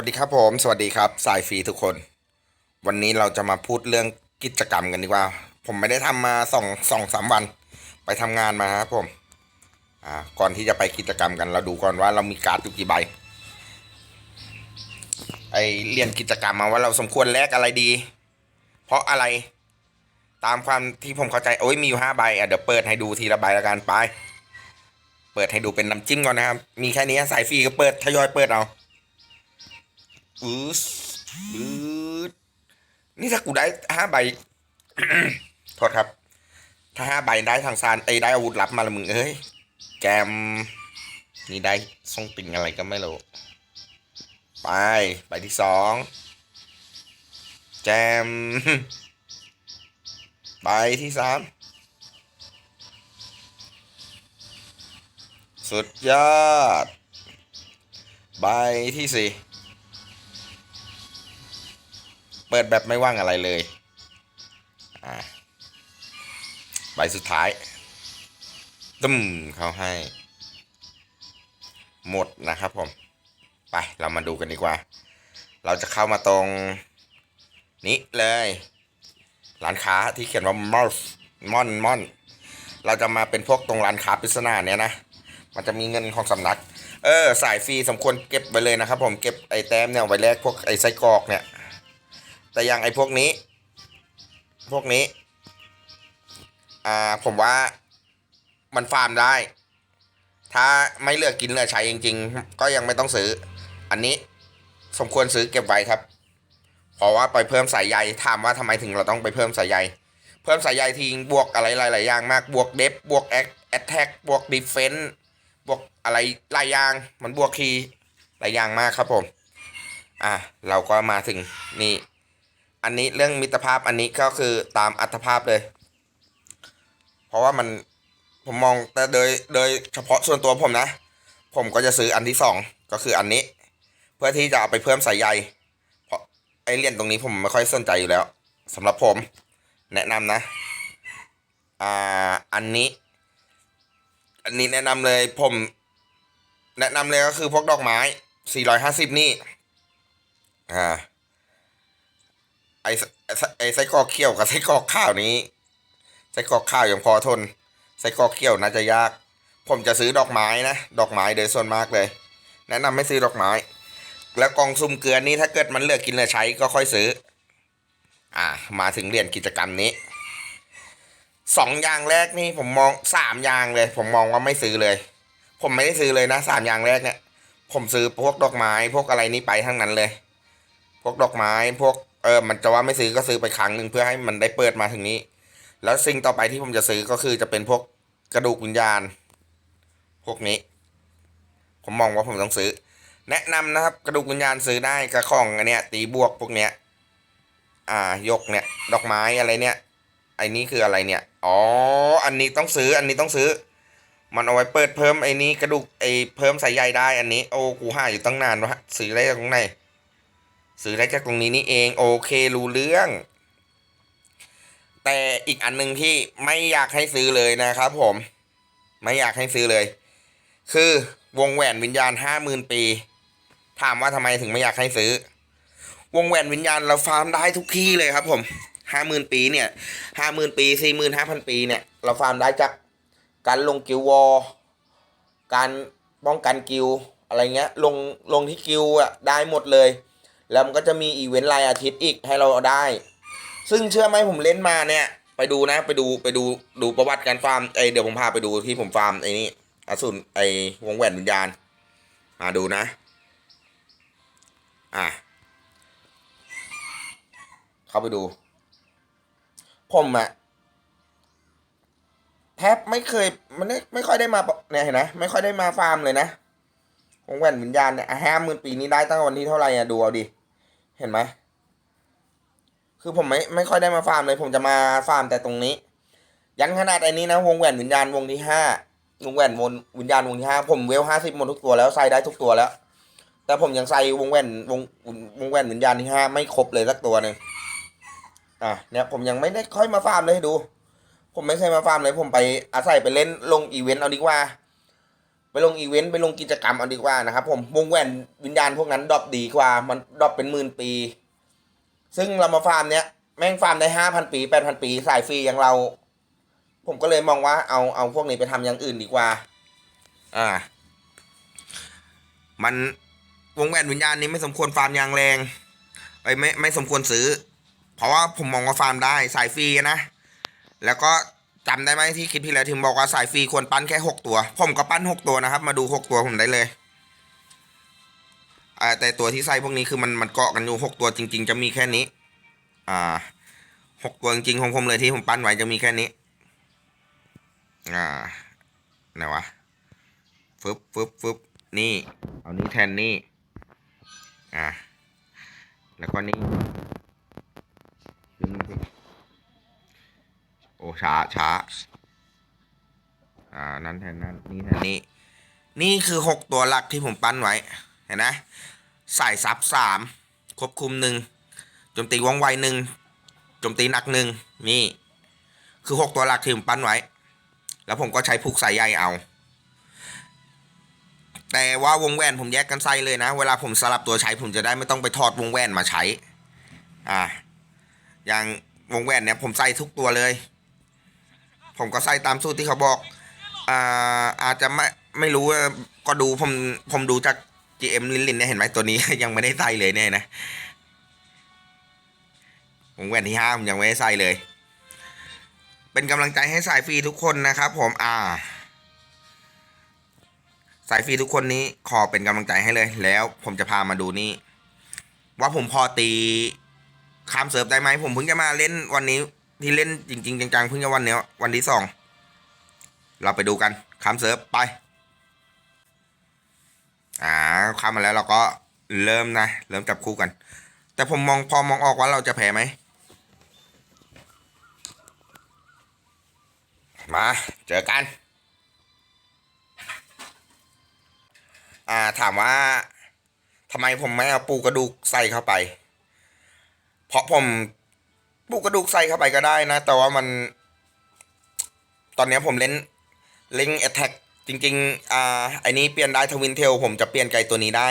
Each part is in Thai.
วัสดีครับผม สวัสดีครับสายฟรีทุกคน วันนี้เราจะมาพูดเรื่องกิจกรรมกันดีกว่า ผมไม่ได้ทำมาสองสองสามวัน ไปทำงานมาครับผม อ่า ก่อนที่จะไปกิจกรรมกัน เราดูก่อนว่าเรามีการ์ดอยู่กี่ใบ ไอเรียนกิจกรรมมาว่าเราสมควรแลกอะไรดี เพราะอะไร ตามความที่ผมเข้าใจ โอ้ยมีอยู่ห้าใบ อะเดี๋ยวเปิดให้ดูทีละใบละกันไป เปิดให้ดูเป็นน้ำจิ้มก่อนนะครับ มีแค่นี้สายฟรีก็เปิดทยอยเปิดเอา อืออือนี่ถ้ากูได้ห้าใบโทษครับ ถ้าห้าใบได้ทางซานไอ้ได้อาวุธลับมาละมึงเอ้ยแกมนี่ได้ทรงติ่งอะไรก็ไม่รู้ไปใบที่สองแจมใบที่สามสุดยอดใบที่สี่ เปิดแบบไม่ว่างอะไรเลยอ่าใบสุดท้ายตึมเขาให้ หมดนะครับผม ไปเรามาดูกันดีกว่า เราจะเข้ามาตรง นี้เลย ร้านค้าที่เขียนว่ามอลมอนมอนเราจะมาเป็นพวกตรงร้านค้าปริศนาเนี่ยนะ มันจะมีเงินของสำนัก เออ สายฟรีสมควรเก็บไปเลยนะครับผม เก็บไอ้แต้มเนี่ยไว้แลกพวกไอ้ไส้กรอกเนี่ย แต่อย่างไอ้พวกนี้ พวกนี้ อ่าผมว่ามันฟาร์มได้ ถ้าไม่เลือกกินเลือใช้จริง ๆ ก็ยังไม่ต้องซื้อ อันนี้สมควรซื้อเก็บไว้ครับ เพราะว่าไปเพิ่มสายใยถามว่าทำไมถึงเราต้องไปเพิ่มสายใย เพิ่มสายใยทิ้งบวกอะไรหลายๆอย่างมากบวกเดฟบวกแอคแอตแทกบวกดีเฟนต์บวกอะไรหลายอย่างมันบวกคีหลายอย่างมากครับผม อะเราก็มาถึงนี่ อันนี้เรื่องมิตรภาพอันนี้ก็คือตามอัตภาพเลย เพราะว่ามันผมมองแต่โดยโดยเฉพาะส่วนตัวผมนะ ผมก็จะซื้ออันที่สองก็คืออันนี้ เพื่อที่จะเอาไปเพิ่มสายใยเพราะไอเหรียญตรงนี้ผมไม่ค่อยสนใจอยู่แล้วสำหรับผม แนะนำนะอ่าอันนี้ อันนี้แนะนำเลยผม แนะนำเลยก็คือพวกดอกไม้ 450 นี่อ่า ไอไอ้ไส้กรอกเขียวกับไส้กรอกข้าวนี้ไส้กรอกข้าวยังพอทนไส้กรอกเขียวน่าจะยาก ผมจะซื้อดอกไม้นะดอกไม้โดยส่วนมากเลย แนะนำให้ซื้อดอกไม้ แล้วกองซุ่มเกลือนี้ถ้าเกิดมันเลือกกินเลือใช้ก็ค่อยซื้อ อ่า มาถึงเรียนกิจกรรมนี้สองอย่างแรกนี่ผมมองสามอย่างเลย ผมมองว่าไม่ซื้อเลย ผมไม่ได้ซื้อเลยนะสามอย่างแรกเนี่ย ผมซื้อพวกดอกไม้ พวกอะไรนี้ไปทั้งนั้นเลย พวกดอกไม้พวก เออมันจะว่าไม่ซื้อก็ซื้อไปครั้งหนึ่งเพื่อให้มันได้เปิดมาถึงนี้ แล้วสิ่งต่อไปที่ผมจะซื้อก็คือจะเป็นพวกกระดูกวิญญาณ พวกนี้ ผมมองว่าผมต้องซื้อ แนะนำนะครับ กระดูกวิญญาณซื้อได้กระของอันเนี้ย ตีบวกพวกเนี้ย อ่ายกเนี่ย ดอกไม้อะไรเนี่ยไอ้นี่คืออะไรเนี่ย อ๋อ อันนี้ต้องซื้อ อันนี้ต้องซื้อ มันเอาไว้เปิดเพิ่มไอ้นี้กระดูกไอ้เพิ่มสายใยได้ อันนี้ โอ้ กูหาอยู่ตั้งนานวะซื้อได้จากตรงไหน ซื้อได้จากตรงนี้นี่เองโอเครู้เรื่อง แต่อีกอันหนึ่งที่ไม่อยากให้ซื้อเลยนะครับผม ไม่อยากให้ซื้อเลย คือวงแหวนวิญญาณห้าหมื่นปี ถามว่าทำไมถึงไม่อยากให้ซื้อ วงแหวนวิญญาณเราฟาร์มได้ทุกที่เลยครับผมห้าหมื่นปีเนี่ยห้าหมื่นปีสี่หมื่นห้าพันปีเนี่ยเราฟาร์มได้จากการลงกิลวอลการป้องกันกิลอะไรเงี้ยลงลงที่กิลอะได้หมดเลย แล้วมันก็จะมีอีเวนต์รายอาทิตย์อีกให้เราได้ ซึ่งเชื่อไหมผมเล่นมาเนี่ย ไปดูนะไปดูไปดูดูประวัติการฟาร์มไอเดี๋ยวผมพาไปดูที่ผมฟาร์มไอนี่อสูรไอวงแหวนวิญญาณมาดูนะ อะ เข้าไปดู ผมอะแทบไม่เคยมันไม่ไม่ค่อยได้มาเนี่ยเห็นไหมไม่ค่อยได้มาฟาร์มเลยนะวงแหวนวิญญาณเนี่ยห้าหมื่นปีนี้ได้ตั้งวันที่เท่าไหร่อะดูเอาดิ เห็นไหม คือผมไม่ไม่ค่อยได้มาฟาร์มเลย ผมจะมาฟาร์มแต่ตรงนี้ ยันขนาดไอ้นี้นะ วงแหวนวิญญาณวงที่ห้าวงแหวนวนวิญญาณวงที่ห้าผมเวลห้าสิบหมดทุกตัวแล้วใส่ได้ทุกตัวแล้ว แต่ผมยังใส่วงแหวนวงวงแหวนวิญญาณที่ห้าไม่ครบเลยสักตัวหนึ่งอะเนี่ยผมยังไม่ได้ค่อยมาฟาร์มเลยดู ผมไม่เคยมาฟาร์มเลย ผมไปอาศัยไปเล่นลงอีเวนต์เอาดีกว่า ไปลงอีเวนต์ไปลงกิจกรรมเอาดีกว่านะครับ ผมวงแหวนวิญญาณพวกนั้นดรอปดีกว่ามันดรอปเป็นหมื่นปี ซึ่งเรามาฟาร์มเนี้ยแม่งฟาร์มได้ห้าพันปีแปดพันปีสายฟรีอย่างเรา ผมก็เลยมองว่าเอาเอาพวกนี้ไปทำอย่างอื่นดีกว่า อ่า มันวงแหวนวิญญาณนี้ไม่สมควรฟาร์มยางแรงไอ้ไม่ไม่สมควรซื้อ เพราะว่าผมมองว่าฟาร์มได้สายฟรีนะแล้วก็ จำได้ไหมที่คลิปที่แล้วที่ผมบอกว่าสายฟรีควรปั้นแค่หกตัว ผมก็ปั้นหกตัวนะครับ มาดูหกตัวผมได้เลยอ่าแต่ตัวที่ใส่พวกนี้คือมันมันเกาะกันอยู่หกตัวจริง ๆ จะมีแค่นี้ อ่าหกตัวจริงๆของผมเลยที่ผมปั้นไว้จะมีแค่นี้ อ่าไหนวะฟึบฟึบฟึบนี่ เอานี้แทนนี่ อ่าแล้วก็นี่ โอ้ช้าช้า อ่า นั้นแทนนั้นนี่แทนนี่นี่คือหกตัวหลักที่ผมปั้นไว้ เห็นนะใส่ซับสามควบคุมหนึ่งโจมตีว่องไวหนึ่งโจมตีหนักหนึ่งนี่ คือหกตัวหลักที่ผมปั้นไว้ แล้วผมก็ใช้ผูกสายใยเอา แต่ว่าวงแหวนผมแยกกันใส่เลยนะ เวลาผมสลับตัวใช้ผมจะได้ไม่ต้องไปถอดวงแหวนมาใช้ อ่า อย่างวงแหวนเนี่ยผมใส่ทุกตัวเลย ผมก็ใส่ตามสูตรที่เขาบอกอ่าอาจจะไม่ไม่รู้ก็ดูผมผมดูจาก GM ลินลินเนี่ยเห็นไหมตัวนี้ยังไม่ได้ใส่เลยเนี่ยนะวงแหวนที่ห้าผมยังไม่ได้ใส่เลย เป็นกำลังใจให้สายฟรีทุกคนนะครับผมอ่า สายฟรีทุกคนนี้ขอเป็นกำลังใจให้เลย แล้วผมจะพามาดูนี่ว่าผมพอตีข้ามเซิร์ฟได้ไหมผมเพิ่งจะมาเล่นวันนี้ ที่เล่นจริง ๆ จังๆเพิ่งจะวันเนี้ยวันที่สองเราไปดูกันข้ามเซิร์ฟไป อ่าข้ามมาแล้วเราก็เริ่มนะ เริ่มจับคู่กัน แต่ผมมองพอมองออกว่าเราจะแพ้ไหม มาเจอกัน อ่าถามว่าทำไมผมไม่เอาปูกระดูกใส่เข้าไป เพราะผม ปูกกระดูกใส่เข้าไปก็ได้นะ แต่ว่ามัน ตอนนี้ผมเล่นเล่นแอตแทกจริงๆ อ่าไอ้นี้เปลี่ยนได้ทวินเทลผมจะเปลี่ยนไกลตัวนี้ได้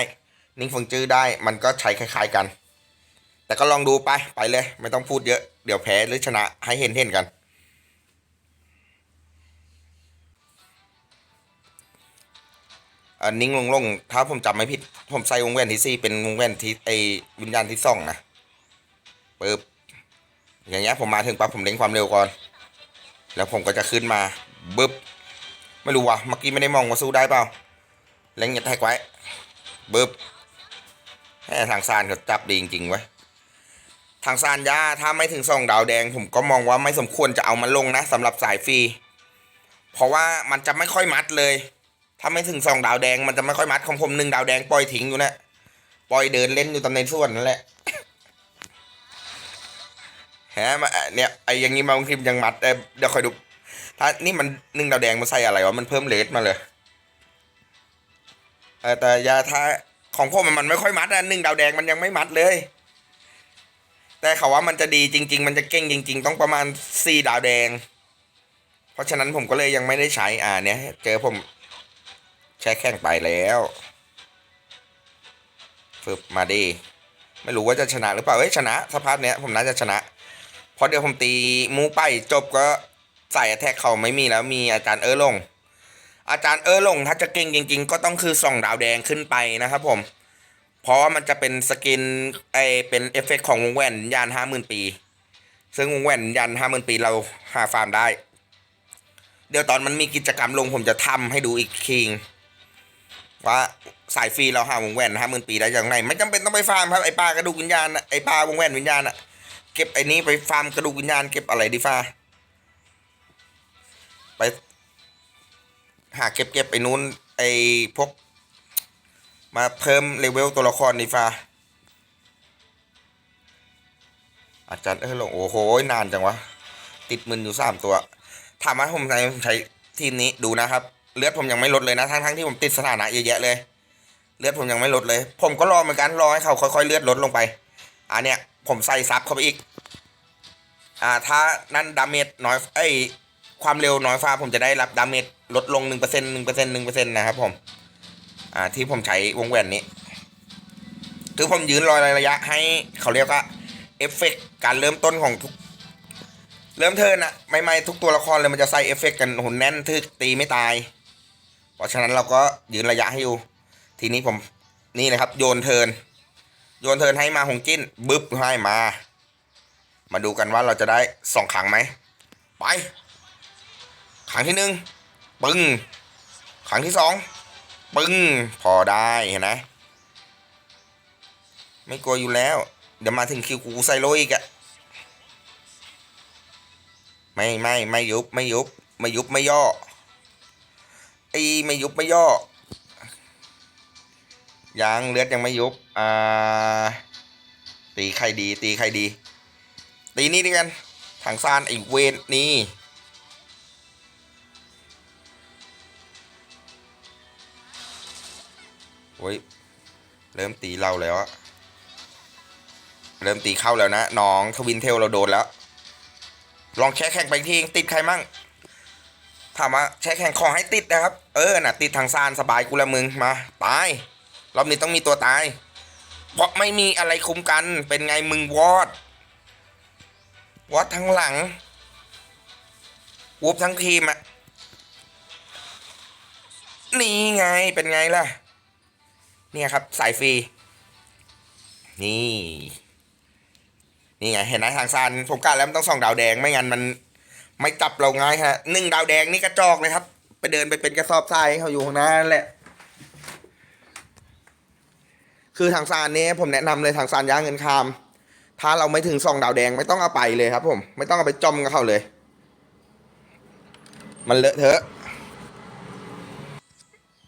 นิ่งฟงจื้อได้ มันก็ใช้คล้าย ๆกัน แต่ก็ลองดูไป ไปเลย ไม่ต้องพูดเยอะ เดี๋ยวแพ้หรือชนะให้เห็นเห็นๆกัน อันนิ่งลงลงถ้าผมจำไม่ผิด ผมใส่วงแหวนที่สี่เป็นวงแหวนที่ไอวิญญาณที่สองนะปึ๊บ อย่างเงี้ยผมมาถึงปั๊บผมเล็งความเร็วก่อน แล้วผมก็จะขึ้นมาบึ๊บไม่รู้ว่ะเมื่อกี้ไม่ได้มองว่าสู้ได้เปล่าเล็งอย่าแทกไว้บึ๊บให้ทางซานเขาจับดีจริงๆไว้ทางซานยาถ้าไม่ถึงสองดาวแดง ผมก็มองว่าไม่สมควรจะเอามันลงนะสำหรับสายฟรีเพราะว่ามันจะไม่ค่อยมัดเลย ถ้าไม่ถึงสองดาวแดง มันจะไม่ค่อยมัดของผมหนึ่งดาวแดงปล่อยทิ้งอยู่นะปล่อยเดินเล่นอยู่ตำในส่วนนั่นแหละ ฮะมาเนี่ยไอ้อย่างงี้มาบางทีมันยังมัดเอ้ยเดี๋ยวคอยดูถ้านี่มันหนึ่งดาวแดงมันใส่อะไรวะมันเพิ่มเลสมาเลยแต่ยาถ้าของผมมันไม่ค่อยมัดอะหนึ่งดาวแดงมันยังไม่มัดเลย แต่เขาว่ามันจะดีจริง ๆ มันจะเก่งจริง ๆ ต้องประมาณสี่ดาวแดง เพราะฉะนั้นผมก็เลยยังไม่ได้ใช้อ่าเนี่ยเจอผมแช่แข่งไปแล้วฝึบมาดี ไม่รู้ว่าจะชนะหรือเปล่าเอ้ยชนะสภาพเนี้ยผมน่าจะชนะ เพราะเดี๋ยวผมตีมูไปจบก็ใส่แท็กเขาไม่มีแล้วมีอาจารย์เออลง อาจารย์เออลงถ้าจะเก่งจริง ๆ ก็ต้องคือส่องดาวแดงขึ้นไปนะครับผม เพราะว่ามันจะเป็นสกินไอเป็นเอฟเฟกต์ของวงแหวนยานห้าหมื่นปี ซึ่งวงแหวนยันห้าหมื่นปีเราหาฟาร์มได้ เดี๋ยวตอนมันมีกิจกรรมลงผมจะทำให้ดูอีกทีว่าสายฟรีเราหาวงแหวนห้าหมื่นปีได้อย่างไรไม่จำเป็นต้องไปฟาร์มครับไอปลากระดูกวิญญาณไอปลาวงแหวนวิญญาณอะ ก็บไอ้นี้ไปฟาร์มกระดูกวิญญาณเก็บอะไรดีฟ้าไป หาเก็บเก็บไอ้นู้นไอ้พวก มาเพิ่มเลเวลตัวละครดีฟ้าอาจารย์เออลงโอ้โหนานจังวะ ติดมืออยู่สามตัว ถามว่าผมใช้ผมใช้ทีมนี้ดูนะครับ เลือดผมยังไม่ลดเลยนะทั้งทั้งๆที่ผมติดสถานะเยอะแยะเลย เลือดผมยังไม่ลดเลย ผมก็รอเหมือนกันรอให้เขาค่อยๆเลือดลดลงไปอันเนี้ยผมใส่ซับเข้าไปอีก อ่าถ้านั่นดาเมจน้อยไอ้ยความเร็วน้อยฟ้าผมจะได้รับดาเมจลดลงหนึ่งเปอร์เซ็นต์หนึ่งเปอร์เซ็นต์หนึ่งเปอร์เซ็นต์นะครับผม อ่าที่ผมใช้วงแหวนนี้ คือผมยืนรอยระยะให้เขาเรียกว่าเอฟเฟกต์การเริ่มต้นของทุก เริ่มเทิร์นอะไม่ไม่ทุกตัวละครเลยมันจะใส่เอฟเฟกต์กันหุ่นแน่นทึกตีไม่ตาย เพราะฉะนั้นเราก็ยืนระยะให้อยู่ ทีนี้ผมนี่นะครับ โยนเทิร์นโยนเทิร์นให้มาหงจิ้นบึ๊บให้มา มาดูกันว่าเราจะได้สองครั้งไหม ไปครั้งที่หนึ่งปึ้งครั้งที่สองปึ้ง พอได้เห็นไหมไม่กลัวอยู่แล้ว เดี๋ยวมาถึงคิวกูใส่โลอีกอะไม่ไม่ไม่ยุบไม่ยุบไม่ยุบไม่ย่อไอ้ไม่ยุบไม่ย่อยังเลือดยังไม่ยุบอ่าตีใครดี ตีใครดี ตีนี่ด้วยกันทางซานไอเวนนี่โอ้ย เริ่มตีเราแล้วอะเริ่มตีเข้าแล้วนะ น้องทวินเทลเราโดนแล้ว ลองแช่แข่งไปทีติดใครมั่งถามว่าแช่แข่งขอให้ติดนะครับ เออน่ะ ติดทางซานสบายกูละมึงมา ตาย รอบนี้ต้องมีตัวตาย เพราะไม่มีอะไรคุ้มกันเป็นไงมึงวอด วอดทั้งหลังวูบทั้งทีมอะนี่ไงเป็นไงล่ะ เนี่ยครับสายฟรี นี่ นี่ไงเห็นไหมทางซานผมกะแล้วมันต้องส่องดาวแดงไม่งั้นมัน ไม่จับเราง่ายฮะหนึ่งดาวแดงนี่กระจอกเลยครับ ไปเดินไปเป็นกระสอบทรายเขาอยู่ข้างหน้านั่นแหละ คือทางซานนี้ผมแนะนำเลยทางซานย่างเงินคาม ถ้าเราไม่ถึงสองดาวแดงไม่ต้องเอาไปเลยครับผม ไม่ต้องเอาไปจอมกับเขาเลย มันเลอะเทอะ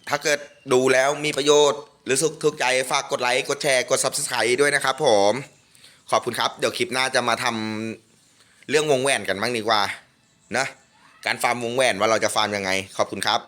ถ้าเกิดดูแล้วมีประโยชน์ หรือสุขถูกใจฝากกดไลค์กดแชร์กด subscribe ด้วยนะครับผม ขอบคุณครับ เดี๋ยวคลิปหน้าจะมาทำเรื่องวงแหวนกันบ้างดีกว่านะการฟาร์มวงแหวนว่าเราจะฟาร์มยังไง ขอบคุณครับ